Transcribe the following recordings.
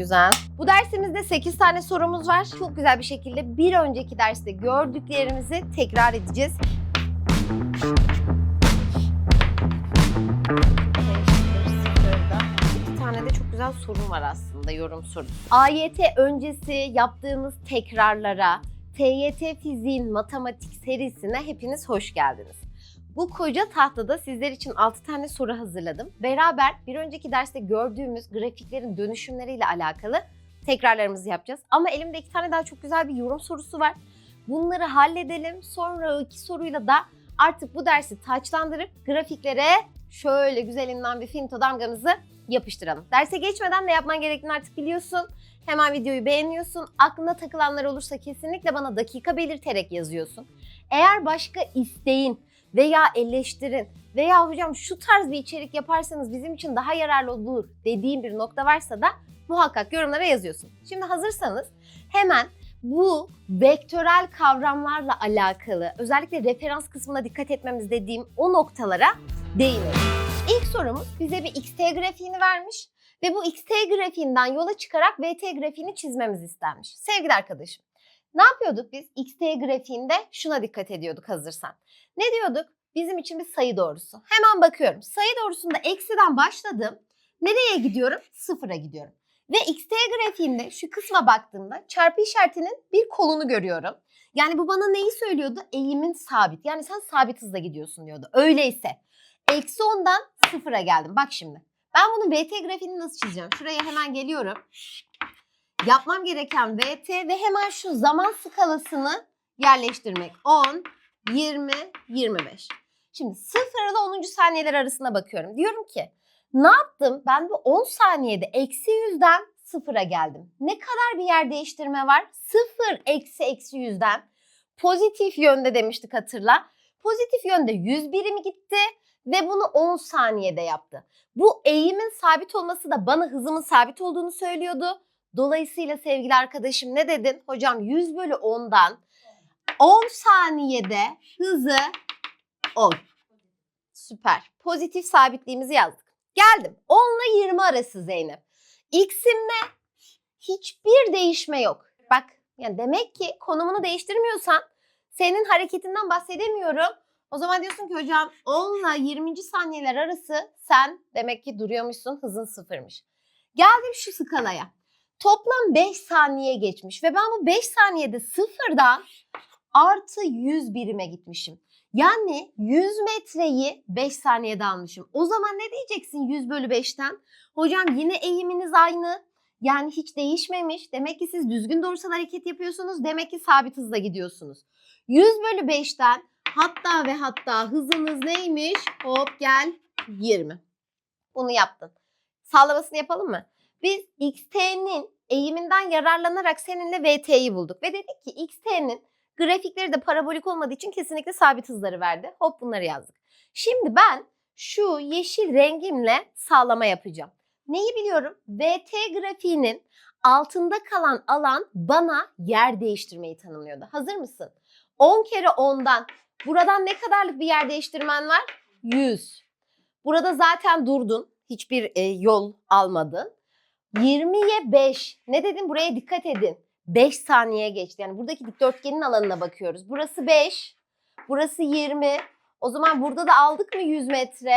güzel. Bu dersimizde 8 tane sorumuz var. Çok güzel bir şekilde bir önceki derste gördüklerimizi tekrar edeceğiz. Güzel sorun var aslında yorum sorusu. AYT öncesi yaptığımız tekrarlara, TYT fiziğin matematik serisine hepiniz hoş geldiniz. Bu koca tahtada sizler için 6 tane soru hazırladım. Beraber bir önceki derste gördüğümüz grafiklerin dönüşümleriyle alakalı tekrarlarımızı yapacağız. Ama elimde iki tane daha çok güzel bir yorum sorusu var. Bunları halledelim. Sonra o iki soruyla da artık bu dersi taçlandırıp grafiklere şöyle güzelinden bir finto damgamızı yapıştıralım. Derse geçmeden ne yapman gerektiğini artık biliyorsun. Hemen videoyu beğeniyorsun. Aklına takılanlar olursa kesinlikle bana dakika belirterek yazıyorsun. Eğer başka isteğin veya eleştirin veya hocam şu tarz bir içerik yaparsanız bizim için daha yararlı olur dediğim bir nokta varsa da muhakkak yorumlara yazıyorsun. Şimdi hazırsanız hemen bu vektörel kavramlarla alakalı özellikle referans kısmına dikkat etmemiz dediğim o noktalara değinelim. İlk sorumuz bize bir xt grafiğini vermiş ve bu xt grafiğinden yola çıkarak vt grafiğini çizmemiz istenmiş. Sevgili arkadaşım, ne yapıyorduk biz xt grafiğinde? Şuna dikkat ediyorduk hazırsan. Ne diyorduk? Bizim için bir sayı doğrusu. Hemen bakıyorum. Sayı doğrusunda eksiden başladım. Nereye gidiyorum? Sıfıra gidiyorum. Ve xt grafiğinde şu kısma baktığımda çarpı işaretinin bir kolunu görüyorum. Yani bu bana neyi söylüyordu? Eğimin sabit. Yani sen sabit hızla gidiyorsun diyordu. Öyleyse eksi 10'dan sıfıra geldim. Bak şimdi. Ben bunun vt grafiğini nasıl çizeceğim? Şuraya hemen geliyorum. Yapmam gereken vt ve hemen şu zaman skalasını yerleştirmek. 10, 20, 25. Şimdi 0 ile 10. saniyeler arasına bakıyorum. Diyorum ki ne yaptım? Ben bu 10 saniyede eksi 100'den sıfıra geldim. Ne kadar bir yer değiştirme var? 0 eksi eksi 100'den pozitif yönde demiştik hatırla. Pozitif yönde 100 birim gitti ve bunu 10 saniyede yaptı. Bu eğimin sabit olması da bana hızımın sabit olduğunu söylüyordu. Dolayısıyla sevgili arkadaşım ne dedin? Hocam 100 bölü 10'dan 10 saniyede hızı 10. Süper. Pozitif sabitliğimizi yazdık. Geldim. 10 ile 20 arası Zeynep. X'imde hiçbir değişme yok. Bak yani demek ki konumunu değiştirmiyorsan senin hareketinden bahsedemiyorum. O zaman diyorsun ki hocam 10 ile 20. saniyeler arası sen demek ki duruyormuşsun hızın sıfırmış. Geldim şu skalaya. Toplam 5 saniye geçmiş ve ben bu 5 saniyede sıfırdan artı 100 birime gitmişim. Yani 100 metreyi 5 saniyede almışım. O zaman ne diyeceksin 100 bölü 5'ten? Hocam yine eğiminiz aynı. Yani hiç değişmemiş. Demek ki siz düzgün doğrusal hareket yapıyorsunuz. Demek ki sabit hızla gidiyorsunuz. 100 bölü 5'ten hatta ve hatta hızınız neymiş? Hop gel 20. Bunu yaptın. Sağlamasını yapalım mı? Biz xt'nin eğiminden yararlanarak seninle vt'yi bulduk. Ve dedik ki xt'nin grafikleri de parabolik olmadığı için kesinlikle sabit hızları verdi. Hop bunları yazdık. Şimdi ben şu yeşil rengimle sağlama yapacağım. Neyi biliyorum? VT grafiğinin altında kalan alan bana yer değiştirmeyi tanımlıyordu. Hazır mısın? 10 kere 10'dan buradan ne kadarlık bir yer değiştirmen var? 100. Burada zaten durdun. Hiçbir e, yol almadın. 20'ye 5. Ne dedim? Buraya dikkat edin. 5 saniye geçti. Yani buradaki dikdörtgenin alanına bakıyoruz. Burası 5, burası 20. O zaman burada da aldık mı 100 metre?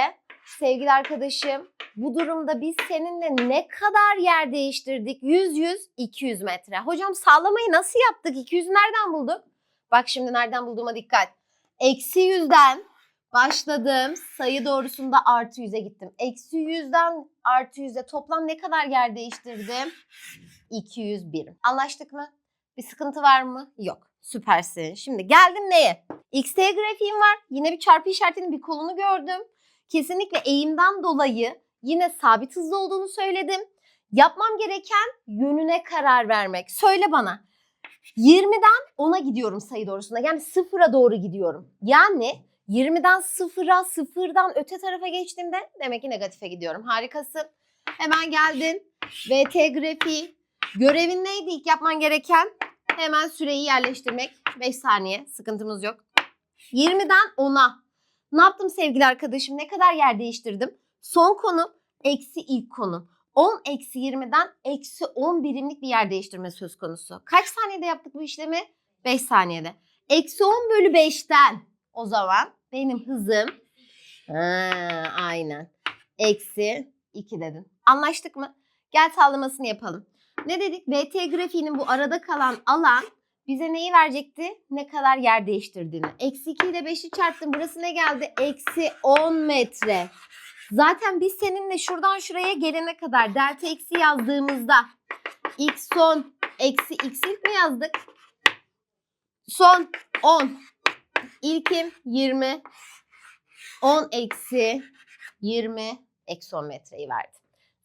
Sevgili arkadaşım, bu durumda biz seninle ne kadar yer değiştirdik? 100, 100, 200 metre. Hocam sağlamayı nasıl yaptık? 200'ü nereden bulduk? Bak şimdi nereden bulduğuma dikkat. Eksi 100'den başladım. Sayı doğrusunda artı 100'e gittim. Eksi 100'den artı 100'e toplam ne kadar yer değiştirdim? 200 birim. Anlaştık mı? Bir sıkıntı var mı? Yok. Süpersin. Şimdi geldim neye? XT grafiğim var. Yine bir çarpı işaretinin bir kolunu gördüm. Kesinlikle eğimden dolayı yine sabit hızlı olduğunu söyledim. Yapmam gereken yönüne karar vermek. Söyle bana. 20'den 10'a gidiyorum sayı doğrusunda. Yani sıfıra doğru gidiyorum. Yani 20'den sıfıra, sıfırdan öte tarafa geçtiğimde demek ki negatife gidiyorum. Harikasın. Hemen geldin. VT grafiği. Görevin neydi ilk yapman gereken? Hemen süreyi yerleştirmek. 5 saniye. Sıkıntımız yok. 20'den 10'a. Ne yaptım sevgili arkadaşım? Ne kadar yer değiştirdim? Son konum eksi ilk konum. 10 eksi 20'den eksi 10 birimlik bir yer değiştirme söz konusu. Kaç saniyede yaptık bu işlemi? 5 saniyede. Eksi 10 bölü 5'ten o zaman benim hızım ha, aynen eksi 2 dedin. Anlaştık mı? Gel sağlamasını yapalım. Ne dedik? VT grafiğinin bu arada kalan alan bize neyi verecekti? Ne kadar yer değiştirdiğini. Eksi 2 ile 5'i çarptım. Burası ne geldi? Eksi 10 metre. Zaten biz seninle şuradan şuraya gelene kadar delta eksi yazdığımızda x son eksi x ilk mi yazdık? Son 10. İlkim 20. 10 eksi 20 eksi 10 metreyi verdi.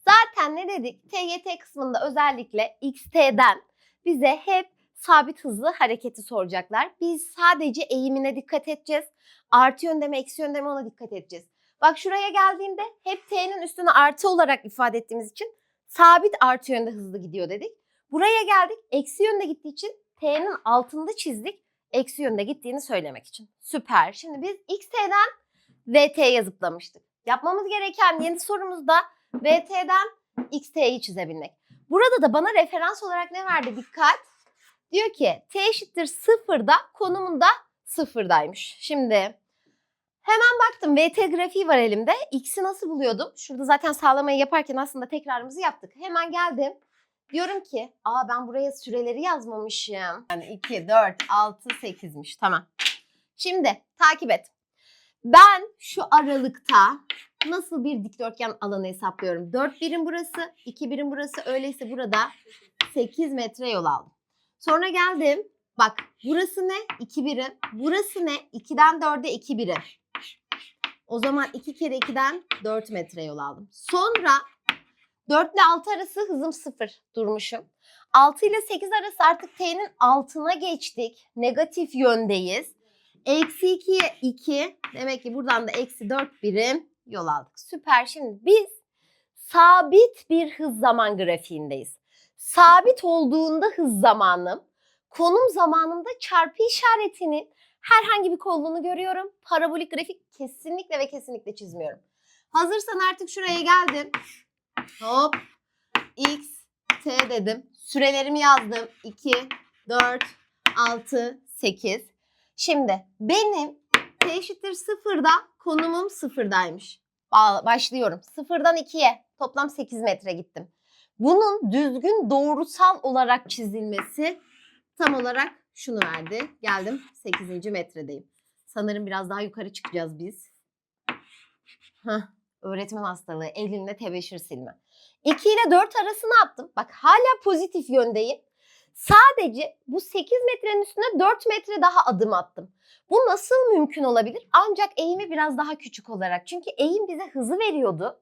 Zaten ne dedik? TYT kısmında özellikle XT'den bize hep sabit hızlı hareketi soracaklar. Biz sadece eğimine dikkat edeceğiz. Artı yönde mi eksi yönde mi ona dikkat edeceğiz. Bak şuraya geldiğinde hep t'nin üstüne artı olarak ifade ettiğimiz için sabit artı yönde hızlı gidiyor dedik. Buraya geldik eksi yönde gittiği için t'nin altında çizdik. Eksi yönde gittiğini söylemek için. Süper. Şimdi biz xt'den vt'ye zıplamıştık. Yapmamız gereken yeni sorumuzda vt'den xt'yi çizebilmek. Burada da bana referans olarak ne verdi? Dikkat. Diyor ki t eşittir sıfırda konumunda sıfırdaymış. Şimdi hemen baktım VT grafiği var elimde. X'i nasıl buluyordum? Şurada zaten sağlamayı yaparken aslında tekrarımızı yaptık. Hemen geldim. Diyorum ki aa ben buraya süreleri yazmamışım. Yani 2, 4, 6, 8'miş. Tamam. Şimdi takip et. Ben şu aralıkta nasıl bir dikdörtgen alanı hesaplıyorum? 4 birim burası, 2 birim burası. Öyleyse burada 8 metre yol aldım. Sonra geldim. Bak burası ne? 2 birim. Burası ne? 2'den 4'e 2 birim. O zaman 2 kere 2'den 4 metre yol aldım. Sonra 4 ile 6 arası hızım 0 durmuşum. 6 ile 8 arası artık t'nin altına geçtik. Negatif yöndeyiz. Eksi 2'ye 2. Demek ki buradan da eksi 4 birim yol aldık. Süper. Şimdi biz sabit bir hız zaman grafiğindeyiz. Sabit olduğunda hız zamanım, konum zamanımda çarpı işaretinin herhangi bir kolluğunu görüyorum. Parabolik grafik kesinlikle ve kesinlikle çizmiyorum. Hazırsan artık şuraya geldim. Hop. X, T dedim. Sürelerimi yazdım. 2, 4, 6, 8. Şimdi benim T eşittir sıfırda konumum sıfırdaymış. Ba- Başlıyorum. Sıfırdan 2'ye toplam 8 metre gittim. Bunun düzgün doğrusal olarak çizilmesi tam olarak şunu verdi. Geldim 8. metredeyim. Sanırım biraz daha yukarı çıkacağız biz. Hah, öğretmen hastalığı, elinle tebeşir silme. 2 ile 4 arası ne yaptım? Bak hala pozitif yöndeyim. Sadece bu 8 metrenin üstüne 4 metre daha adım attım. Bu nasıl mümkün olabilir? Ancak eğimi biraz daha küçük olarak. Çünkü eğim bize hızı veriyordu.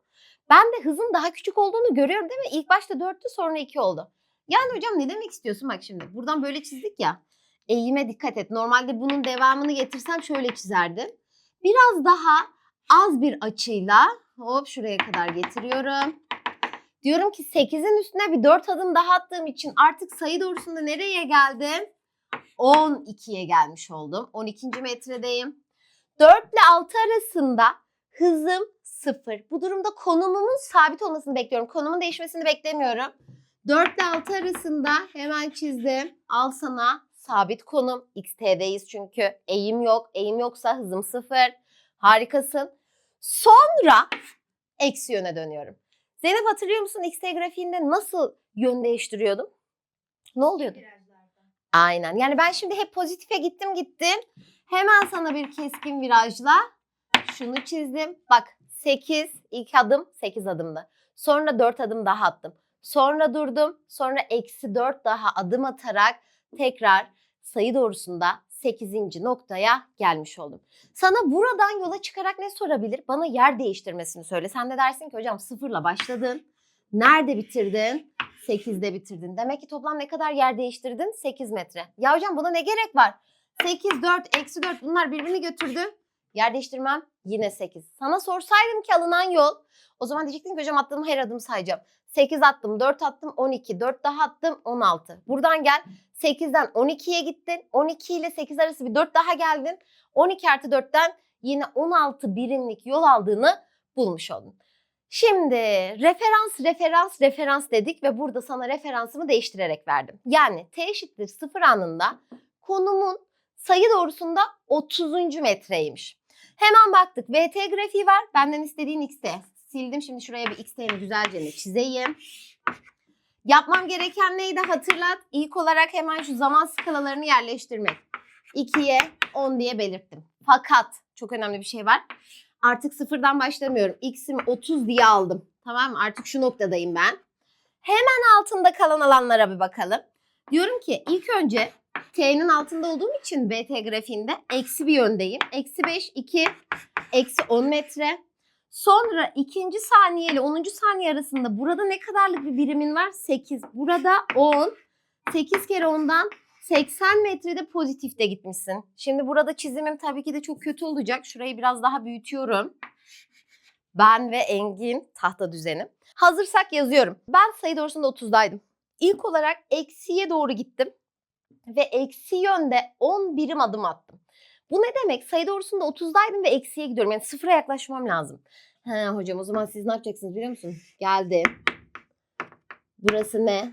Ben de hızın daha küçük olduğunu görüyorum değil mi? İlk başta 4'tü sonra 2 oldu. Yani hocam ne demek istiyorsun? Bak şimdi buradan böyle çizdik ya. Eğime dikkat et. Normalde bunun devamını getirsem şöyle çizerdim. Biraz daha az bir açıyla hop şuraya kadar getiriyorum. Diyorum ki 8'in üstüne bir 4 adım daha attığım için artık sayı doğrusunda nereye geldim? 12'ye gelmiş oldum. 12. metredeyim. 4 ile 6 arasında hızım 0. Bu durumda konumumun sabit olmasını bekliyorum. Konumun değişmesini beklemiyorum. 4 ile 6 arasında hemen çizdim. Al sana sabit konum. XT'deyiz çünkü. Eğim yok. Eğim yoksa hızım 0. Harikasın. Sonra eksi yöne dönüyorum. Zeynep hatırlıyor musun XT grafiğinde nasıl yön değiştiriyordum? Ne oluyordu? Aynen. Yani ben şimdi hep pozitife gittim gittim. Hemen sana bir keskin virajla şunu çizdim. Bak 8 ilk adım 8 adımdı. Sonra 4 adım daha attım. Sonra durdum. Sonra eksi 4 daha adım atarak tekrar sayı doğrusunda 8. noktaya gelmiş oldum. Sana buradan yola çıkarak ne sorabilir? Bana yer değiştirmesini söyle. Sen de dersin ki hocam sıfırla başladın. Nerede bitirdin? 8'de bitirdin. Demek ki toplam ne kadar yer değiştirdin? 8 metre. Ya hocam buna ne gerek var? 8, 4, eksi 4 bunlar birbirini götürdü. Yer değiştirmem yine 8. Sana sorsaydım ki alınan yol. O zaman diyecektin ki hocam attığım her adım sayacağım. 8 attım, 4 attım, 12. 4 daha attım, 16. Buradan gel. 8'den 12'ye gittin. 12 ile 8 arası bir 4 daha geldin. 12 artı 4'ten yine 16 birimlik yol aldığını bulmuş oldun. Şimdi referans, referans, referans dedik ve burada sana referansımı değiştirerek verdim. Yani t eşittir 0 anında konumun sayı doğrusunda 30. metreymiş. Hemen baktık. VT grafiği var. Benden istediğin x'te. Sildim şimdi şuraya bir x'teni güzelce çizeyim. Yapmam gereken neydi hatırlat. İlk olarak hemen şu zaman skalalarını yerleştirmek. 2'ye 10 diye belirttim. Fakat çok önemli bir şey var. Artık sıfırdan başlamıyorum. X'imi 30 diye aldım. Tamam mı? Artık şu noktadayım ben. Hemen altında kalan alanlara bir bakalım. Diyorum ki ilk önce T'nin altında olduğum için BT grafiğinde eksi bir yöndeyim. Eksi 5, 2, eksi 10 metre. Sonra ikinci saniye ile 10. saniye arasında burada ne kadarlık bir birimin var? 8. Burada 10. 8 kere 10'dan 80 metrede pozitifte gitmişsin. Şimdi burada çizimim tabii ki de çok kötü olacak. Şurayı biraz daha büyütüyorum. Ben ve Engin tahta düzenim. Hazırsak yazıyorum. Ben sayı doğrusunda 30'daydım. İlk olarak eksiye doğru gittim. Ve eksi yönde 10 birim adım attım. Bu ne demek? Sayı doğrusunda 30'daydım ve eksiye gidiyorum. Yani sıfıra yaklaşmam lazım. He hocam o zaman siz ne yapacaksınız biliyor musun? Geldi. Burası ne?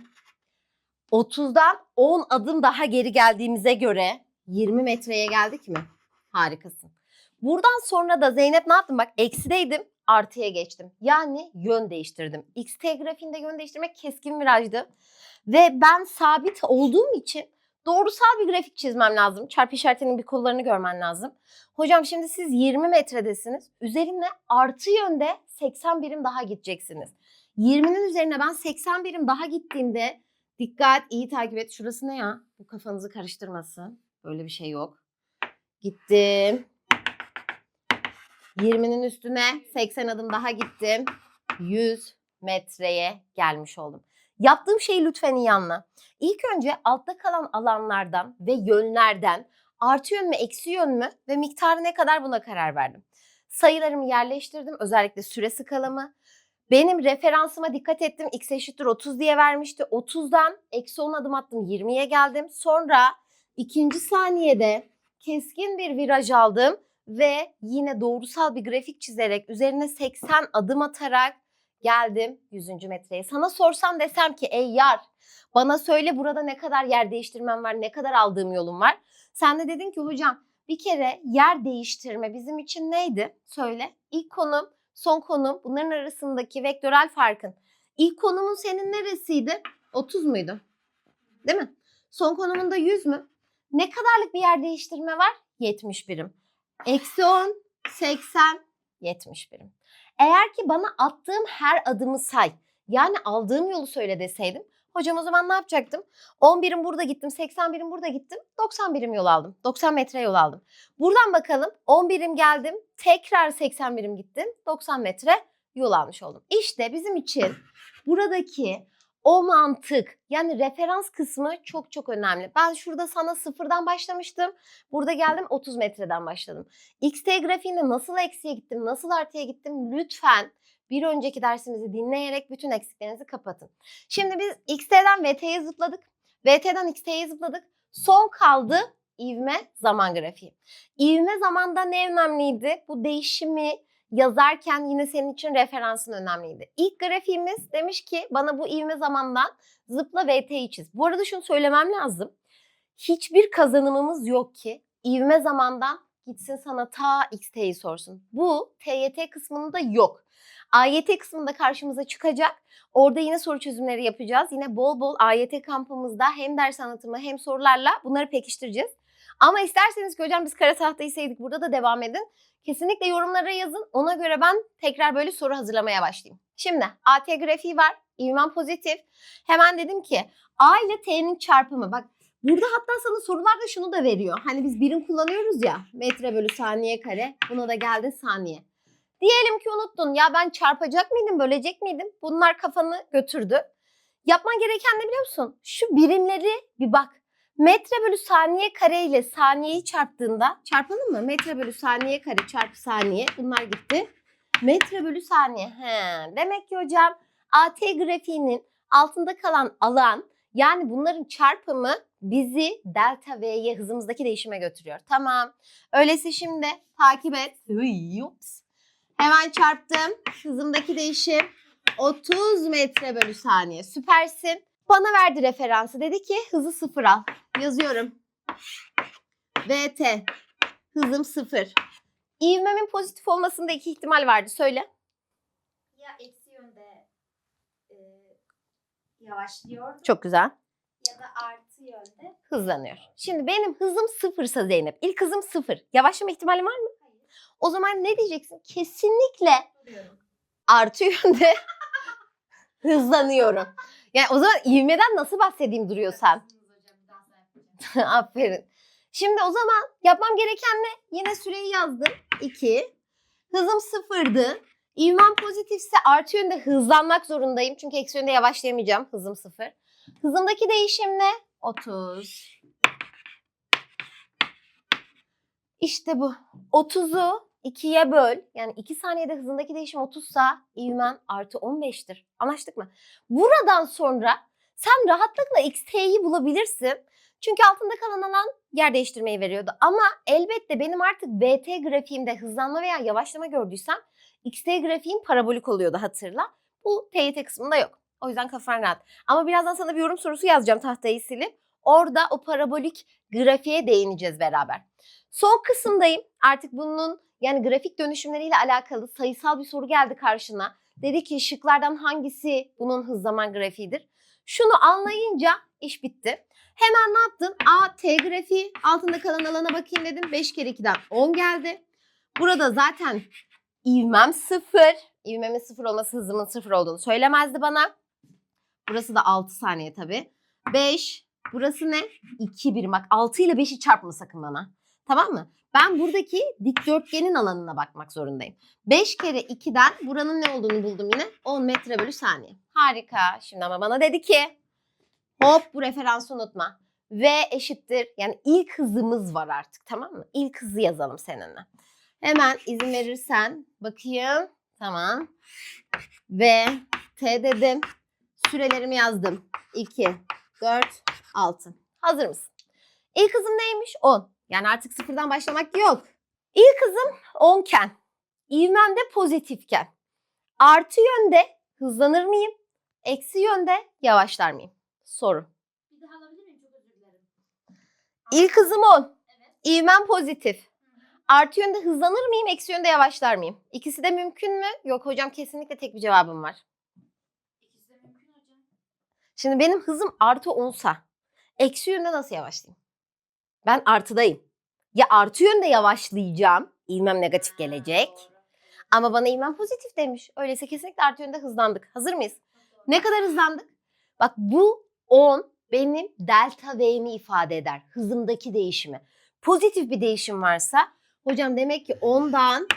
30'dan 10 adım daha geri geldiğimize göre 20 metreye geldik mi? Harikasın. Buradan sonra da Zeynep ne yaptım? Bak eksideydim artıya geçtim. Yani yön değiştirdim. XT grafiğinde yön değiştirmek keskin virajdı. Ve ben sabit olduğum için doğrusal bir grafik çizmem lazım. Çarpı işaretinin bir kollarını görmen lazım. Hocam şimdi siz 20 metredesiniz. Üzerine artı yönde 80 birim daha gideceksiniz. 20'nin üzerine ben 80 birim daha gittiğimde dikkat iyi takip et. Şurası ne ya? Bu kafanızı karıştırmasın. Böyle bir şey yok. Gittim. 20'nin üstüne 80 adım daha gittim. 100 metreye gelmiş oldum. Yaptığım şeyi lütfen iyi anla. İlk önce altta kalan alanlardan ve yönlerden artı yön mü eksi yön mü ve miktarı ne kadar buna karar verdim. Sayılarımı yerleştirdim özellikle süre skalamı. Benim referansıma dikkat ettim x eşittir 30 diye vermişti. 30'dan eksi 10 adım attım 20'ye geldim. Sonra ikinci saniyede keskin bir viraj aldım ve yine doğrusal bir grafik çizerek üzerine 80 adım atarak geldim 100. metreye. Sana sorsam desem ki ey yar bana söyle burada ne kadar yer değiştirmem var, ne kadar aldığım yolum var. Sen de dedin ki hocam bir kere yer değiştirme bizim için neydi? Söyle. İlk konum, son konum bunların arasındaki vektörel farkın. İlk konumun senin neresiydi? 30 muydu? Değil mi? Son konumunda 100 mü? Ne kadarlık bir yer değiştirme var? 70 birim. Eksi 10, 80, 70 birim. Eğer ki bana attığım her adımı say, yani aldığım yolu söyle deseydim, hocam o zaman ne yapacaktım? 10 birim burada gittim, 80 birim burada gittim, 90 birim yol aldım, 90 metre yol aldım. Buradan bakalım 10 birim geldim, tekrar 80 birim gittim, 90 metre yol almış oldum. İşte bizim için buradaki o mantık yani referans kısmı çok çok önemli. Ben şurada sana sıfırdan başlamıştım. Burada geldim 30 metreden başladım. XT grafiğinde nasıl eksiye gittim, nasıl artıya gittim lütfen bir önceki dersimizi dinleyerek bütün eksiklerinizi kapatın. Şimdi biz XT'den VT'ye zıpladık. VT'den XT'ye zıpladık. Son kaldı ivme zaman grafiği. İvme zamanda ne önemliydi? Bu değişimi yazarken yine senin için referansın önemliydi. İlk grafiğimiz demiş ki bana bu ivme zamandan zıpla VT'yi çiz. Bu arada şunu söylemem lazım. Hiçbir kazanımımız yok ki ivme zamandan gitsin sana ta XT'yi sorsun. Bu TYT kısmında yok. AYT kısmında karşımıza çıkacak. Orada yine soru çözümleri yapacağız. Yine bol bol AYT kampımızda hem ders anlatımı hem sorularla bunları pekiştireceğiz. Ama isterseniz ki hocam biz kara tahtayı sevdik burada da devam edin. Kesinlikle yorumlara yazın. Ona göre ben tekrar böyle soru hazırlamaya başlayayım. Şimdi AT grafiği var. İvmen pozitif. Hemen dedim ki A ile T'nin çarpımı. Bak burada hatta sana sorularda şunu da veriyor. Hani biz birim kullanıyoruz ya. Metre bölü saniye kare. Buna da geldi saniye. Diyelim ki unuttun. Ya ben çarpacak mıydım, bölecek miydim? Bunlar kafanı götürdü. Yapman gereken ne biliyor musun? Şu birimleri bir bak. Metre bölü saniye kare ile saniyeyi çarptığında çarpalım mı? Metre bölü saniye kare çarpı saniye. Bunlar gitti. Metre bölü saniye. He. Demek ki hocam AT grafiğinin altında kalan alan yani bunların çarpımı bizi delta V'ye hızımızdaki değişime götürüyor. Tamam. Öyleyse şimdi takip et. Yups. Hemen çarptım. Hızımdaki değişim 30 metre bölü saniye. Süpersin. Bana verdi referansı. Dedi ki hızı sıfır al. Yazıyorum. VT. Hızım sıfır. İvmemin pozitif olmasında iki ihtimal vardı. Söyle. Ya eksi yönde e, yavaşlıyor Çok güzel. ya da artı yönde. Hızlanıyor. Şimdi benim hızım sıfırsa Zeynep. İlk hızım sıfır. Yavaşlama ihtimali var mı? Hayır. O zaman ne diyeceksin? Kesinlikle Duruyorum. artı yönde hızlanıyorum. Yani o zaman ivmeden nasıl bahsedeyim duruyorsam? Aferin. Şimdi o zaman yapmam gereken ne? Yine süreyi yazdım. 2. Hızım sıfırdı. İvmem pozitifse artı yönde hızlanmak zorundayım. Çünkü eksi yönde yavaşlayamayacağım. Hızım sıfır. Hızımdaki değişim ne? 30. İşte bu. 30'u 2'ye böl. Yani 2 saniyede hızındaki değişim 30 sa ivmen artı 15'tir. Anlaştık mı? Buradan sonra sen rahatlıkla xt'yi bulabilirsin. Çünkü altında kalan alan yer değiştirmeyi veriyordu. Ama elbette benim artık VT grafiğimde hızlanma veya yavaşlama gördüysem XT grafiğim parabolik oluyordu hatırla. Bu TYT kısmında yok. O yüzden kafan rahat. Ama birazdan sana bir yorum sorusu yazacağım tahtayı silip. Orada o parabolik grafiğe değineceğiz beraber. Son kısımdayım. Artık bunun yani grafik dönüşümleriyle alakalı sayısal bir soru geldi karşına. Dedi ki şıklardan hangisi bunun hız zaman grafiğidir? Şunu anlayınca iş bitti. Hemen ne yaptın? A, T grafiği. Altında kalan alana bakayım dedim. 5 kere 2'den 10 geldi. Burada zaten ivmem sıfır. İvmemin sıfır olması hızımın sıfır olduğunu söylemezdi bana. Burası da 6 saniye tabii. 5. Burası ne? 2 birim. Bak 6 ile 5'i çarpma sakın bana. Tamam mı? Ben buradaki dikdörtgenin alanına bakmak zorundayım. 5 kere 2'den buranın ne olduğunu buldum yine. 10 metre bölü saniye. Harika. Şimdi ama bana dedi ki hop bu referansı unutma. V eşittir. Yani ilk hızımız var artık tamam mı? İlk hızı yazalım seninle. Hemen izin verirsen bakayım. Tamam. V T dedim. Sürelerimi yazdım. 2, 4, 6. Hazır mısın? İlk hızım neymiş? 10. Yani artık sıfırdan başlamak yok. İlk hızım 10 iken, ivmem de pozitifken, artı yönde hızlanır mıyım? Eksi yönde yavaşlar mıyım? Soru. Bir daha alabilir miyim? Çok özür dilerim. İlk hızım 10. Evet. İvmem pozitif. Artı yönde hızlanır mıyım? Eksi yönde yavaşlar mıyım? İkisi de mümkün mü? Yok hocam kesinlikle tek bir cevabım var. İkisi de mümkün hocam. Şimdi benim hızım artı 10'sa eksi yönde nasıl yavaşlayayım? Ben artıdayım. Ya artı yönde yavaşlayacağım. İvmem negatif gelecek. Ama bana ivmem pozitif demiş. Öyleyse kesinlikle artı yönde hızlandık. Hazır mıyız? Ne kadar hızlandık? Bak bu 10 benim delta V'mi ifade eder. Hızımdaki değişimi. Pozitif bir değişim varsa hocam demek ki 10'dan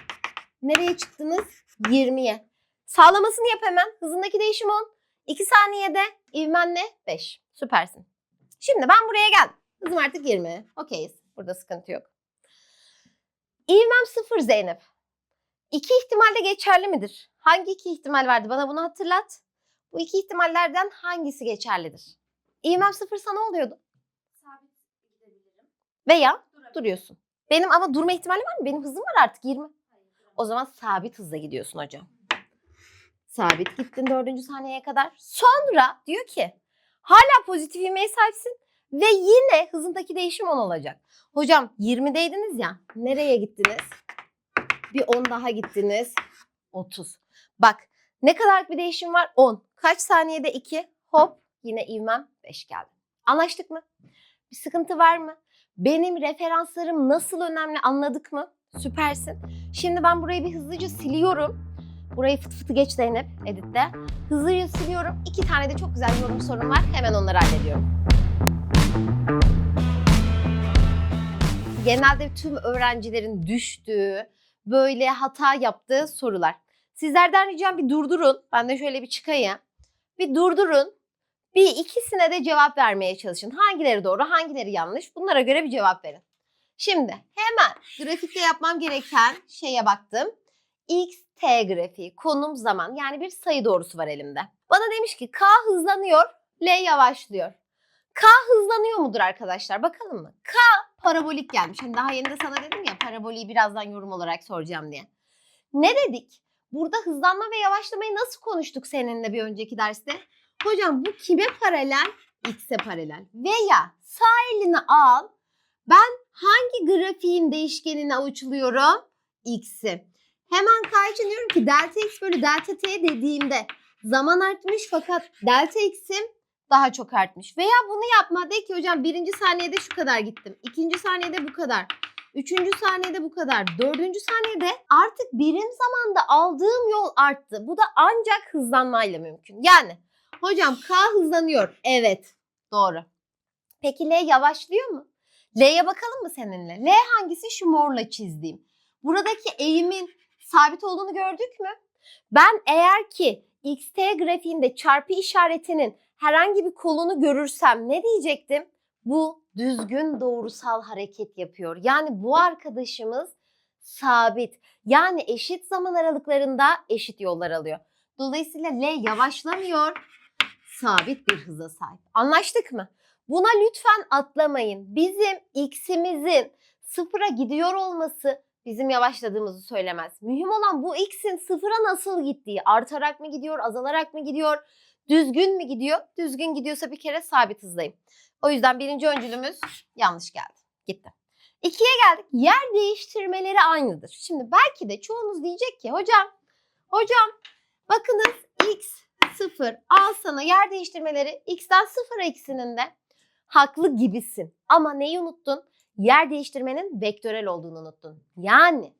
nereye çıktınız? 20'ye. Sağlamasını yap hemen. Hızındaki değişim 10. 2 saniyede ivmen ne? 5. Süpersin. Şimdi ben buraya geldim. Hızım artık 20. Okeyiz. Burada sıkıntı yok. İvmem 0 Zeynep. İki ihtimal de geçerli midir? Hangi iki ihtimal vardı? Bana bunu hatırlat. Bu iki ihtimallerden hangisi geçerlidir? İvmem sıfırsa ne oluyordu? Sabit gidebilirim. Veya duruyorsun. Benim ama durma ihtimali var mı? Benim hızım var artık 20. Hayır, duramam. O zaman sabit hızla gidiyorsun hocam. Sabit gittin dördüncü saniyeye kadar. Sonra diyor ki hala pozitif ivmeye sahipsin ve yine hızındaki değişim 10 olacak. Hocam 20'deydiniz ya nereye gittiniz? Bir 10 daha gittiniz. 30. Bak ne kadar bir değişim var? 10. Kaç saniyede 2? Hop yine ivmem 5 geldi. Anlaştık mı? Bir sıkıntı var mı? Benim referanslarım nasıl önemli anladık mı? Süpersin. Şimdi ben burayı bir hızlıca siliyorum. Burayı fıt fıtı geç Zeynep editte. Hızlıca siliyorum. İki tane de çok güzel yorum sorum var. Hemen onları hallediyorum. Genelde tüm öğrencilerin düştüğü, böyle hata yaptığı sorular. Sizlerden ricam bir durdurun. Ben de şöyle bir çıkayım. Bir durdurun. Bir ikisine de cevap vermeye çalışın. Hangileri doğru, hangileri yanlış? Bunlara göre bir cevap verin. Şimdi hemen grafikte yapmam gereken şeye baktım. X, T grafiği, konum, zaman yani bir sayı doğrusu var elimde. Bana demiş ki K hızlanıyor, L yavaşlıyor. K hızlanıyor mudur arkadaşlar? Bakalım mı? K parabolik gelmiş. Hani daha yeni de sana dedim ya paraboliği birazdan yorum olarak soracağım diye. Ne dedik? Burada hızlanma ve yavaşlamayı nasıl konuştuk seninle bir önceki derste? Hocam bu kime paralel? X'e paralel. Veya sağ elini al. Ben hangi grafiğin değişkenini avuçluyorum? X'i. Hemen K için diyorum ki delta X bölü delta T dediğimde zaman artmış fakat delta X'im daha çok artmış. Veya bunu yapma de ki hocam birinci saniyede şu kadar gittim. ikinci saniyede bu kadar. Üçüncü saniyede bu kadar. Dördüncü saniyede artık birim zamanda aldığım yol arttı. Bu da ancak hızlanmayla mümkün. Yani hocam K hızlanıyor. Evet doğru. Peki L yavaşlıyor mu? L'ye bakalım mı seninle? L hangisi? Şu morla çizdiğim. Buradaki eğimin sabit olduğunu gördük mü? Ben eğer ki xt grafiğinde çarpı işaretinin herhangi bir kolunu görürsem ne diyecektim? Bu düzgün doğrusal hareket yapıyor. Yani bu arkadaşımız sabit. Yani eşit zaman aralıklarında eşit yollar alıyor. Dolayısıyla L yavaşlamıyor, sabit bir hıza sahip. Anlaştık mı? Buna lütfen atlamayın. Bizim x'imizin sıfıra gidiyor olması bizim yavaşladığımızı söylemez. Mühim olan bu x'in sıfıra nasıl gittiği. Artarak mı gidiyor, azalarak mı gidiyor, düzgün mü gidiyor? Düzgün gidiyorsa bir kere sabit hızdayım. O yüzden birinci öncülümüz yanlış geldi. Gitti. İkiye geldik. Yer değiştirmeleri aynıdır. Şimdi belki de çoğunuz diyecek ki hocam, hocam bakınız x 0 al sana yer değiştirmeleri x'ten 0'a ikisinin de haklı gibisin. Ama neyi unuttun? Yer değiştirmenin vektörel olduğunu unuttun. Yani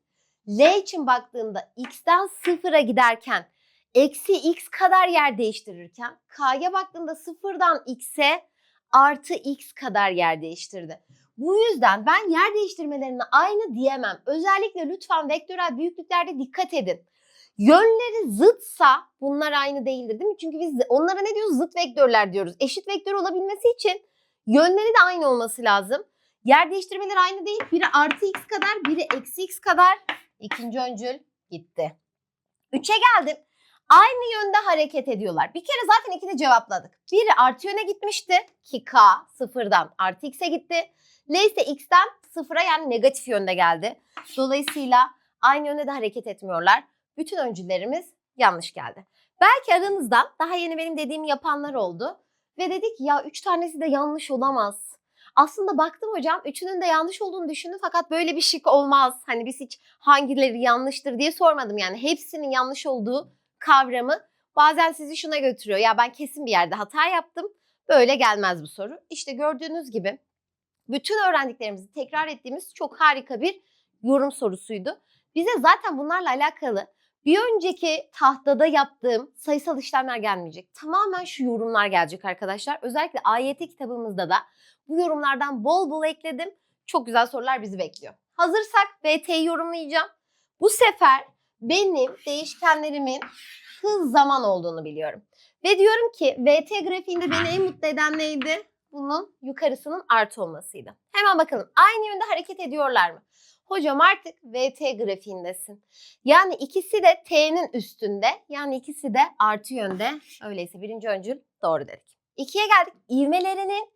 L için baktığında x'ten 0'a giderken eksi x kadar yer değiştirirken k'ya baktığında 0'dan x'e artı x kadar yer değiştirdi. Bu yüzden ben yer değiştirmelerine aynı diyemem. Özellikle lütfen vektörel büyüklüklerde dikkat edin. Yönleri zıtsa bunlar aynı değildir değil mi? Çünkü biz onlara ne diyoruz? Zıt vektörler diyoruz. Eşit vektör olabilmesi için yönleri de aynı olması lazım. Yer değiştirmeleri aynı değil. Biri artı x kadar, biri eksi x kadar. İkinci öncül gitti. Üçe geldim. Aynı yönde hareket ediyorlar. Bir kere zaten ikini cevapladık. Biri artı yöne gitmişti ki k sıfırdan artı x'e gitti. L ise x'ten sıfıra yani negatif yönde geldi. Dolayısıyla aynı yönde de hareket etmiyorlar. Bütün öncüllerimiz yanlış geldi. Belki aranızdan daha yeni benim dediğimi yapanlar oldu. Ve dedik ya üç tanesi de yanlış olamaz. Aslında baktım hocam üçünün de yanlış olduğunu düşündüm fakat böyle bir şık olmaz. Hani biz hiç hangileri yanlıştır diye sormadım yani hepsinin yanlış olduğu kavramı bazen sizi şuna götürüyor. Ya ben kesin bir yerde hata yaptım. Böyle gelmez bu soru. İşte gördüğünüz gibi bütün öğrendiklerimizi tekrar ettiğimiz çok harika bir yorum sorusuydu. Bize zaten bunlarla alakalı bir önceki tahtada yaptığım sayısal işlemler gelmeyecek. Tamamen şu yorumlar gelecek arkadaşlar. Özellikle AYT kitabımızda da bu yorumlardan bol bol ekledim. Çok güzel sorular bizi bekliyor. Hazırsak VT'yi yorumlayacağım. Bu sefer benim değişkenlerimin hız zaman olduğunu biliyorum. Ve diyorum ki VT grafiğinde beni en mutlu eden neydi? Bunun yukarısının artı olmasıydı. Hemen bakalım aynı yönde hareket ediyorlar mı? Hocam artık VT grafiğindesin. Yani ikisi de T'nin üstünde. Yani ikisi de artı yönde. Öyleyse birinci öncül doğru dedik. İkiye geldik. İvmelerinin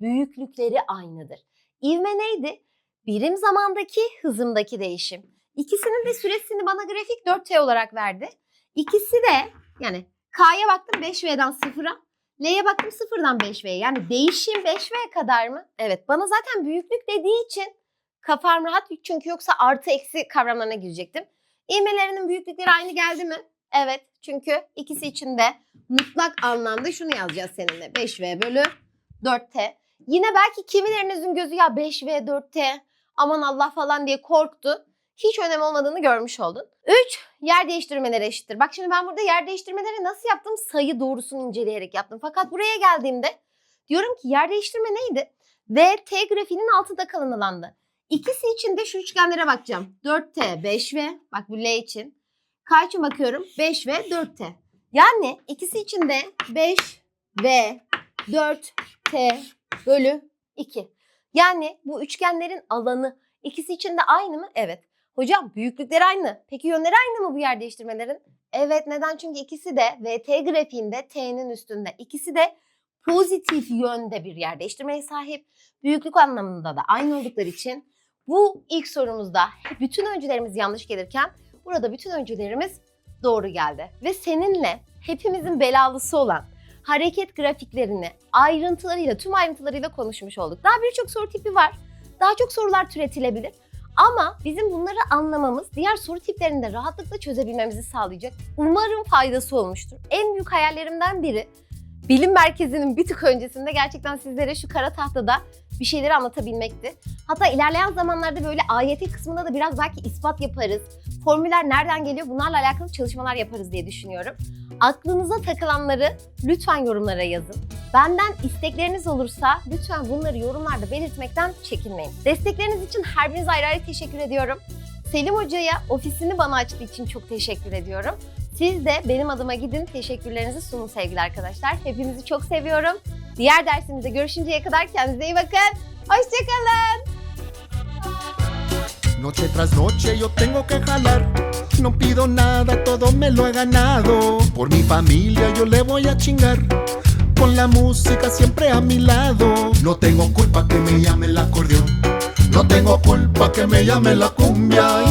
büyüklükleri aynıdır. İvme neydi? Birim zamandaki hızımdaki değişim. İkisinin de süresini bana grafik 4T olarak verdi. İkisi de yani K'ya baktım 5V'den 0'a. L'ye baktım 0'dan 5V'ye. Yani değişim 5V kadar mı? Evet bana zaten büyüklük dediği için kafam rahat. Çünkü yoksa artı eksi kavramlarına girecektim. İğmelerinin büyüklükleri aynı geldi mi? Evet. Çünkü ikisi için de mutlak anlamda şunu yazacağız seninle. 5V bölü 4T. Yine belki kimilerinizin gözü ya 5V 4T aman Allah falan diye korktu. Hiç önem olmadığını görmüş oldun. 3. Yer değiştirmeleri eşittir. Bak şimdi ben burada yer değiştirmeleri nasıl yaptım? Sayı doğrusunu inceleyerek yaptım. Fakat buraya geldiğimde diyorum ki yer değiştirme neydi? V T grafiğinin altında kalan alandı. İkisi için de şu üçgenlere bakacağım. 4T, 5V. Bak bu L için. K bakıyorum. 5V, 4T. Yani ikisi için de 5V, 4T bölü 2. Yani bu üçgenlerin alanı ikisi için de aynı mı? Evet. Hocam büyüklükleri aynı. Peki yönleri aynı mı bu yer değiştirmelerin? Evet neden? Çünkü ikisi de VT grafiğinde T'nin üstünde. İkisi de pozitif yönde bir yer değiştirmeye sahip. Büyüklük anlamında da aynı oldukları için bu ilk sorumuzda bütün öncülerimiz yanlış gelirken Burada bütün öncülerimiz doğru geldi. Ve seninle hepimizin belalısı olan hareket grafiklerini ayrıntılarıyla, tüm ayrıntılarıyla konuşmuş olduk. Daha birçok soru tipi var. Daha çok sorular türetilebilir. Ama bizim bunları anlamamız diğer soru tiplerini de rahatlıkla çözebilmemizi sağlayacak. Umarım faydası olmuştur. En büyük hayallerimden biri bilim merkezinin bir tık öncesinde gerçekten sizlere şu kara tahtada bir şeyleri anlatabilmekti. Hatta ilerleyen zamanlarda böyle AYT kısmında da biraz belki ispat yaparız. Formüller nereden geliyor bunlarla alakalı çalışmalar yaparız diye düşünüyorum. Aklınıza takılanları lütfen yorumlara yazın. Benden istekleriniz olursa lütfen bunları yorumlarda belirtmekten çekinmeyin. Destekleriniz için her birinize ayrı ayrı teşekkür ediyorum. Selim Hoca'ya ofisini bana açtığı için çok teşekkür ediyorum. Siz de benim adıma gidin teşekkürlerinizi sunun sevgili arkadaşlar. Hepinizi çok seviyorum. Diğer dersimizde görüşünceye kadar kendinize iyi bakın. Hoşçakalın. Noche tras noche yo tengo que jalar. No pido nada, todo me lo he ganado. Por mi familia yo le voy a chingar. Con la música siempre a mi lado. No tengo culpa que me llame el acordeón. No tengo culpa que me llame la cumbia.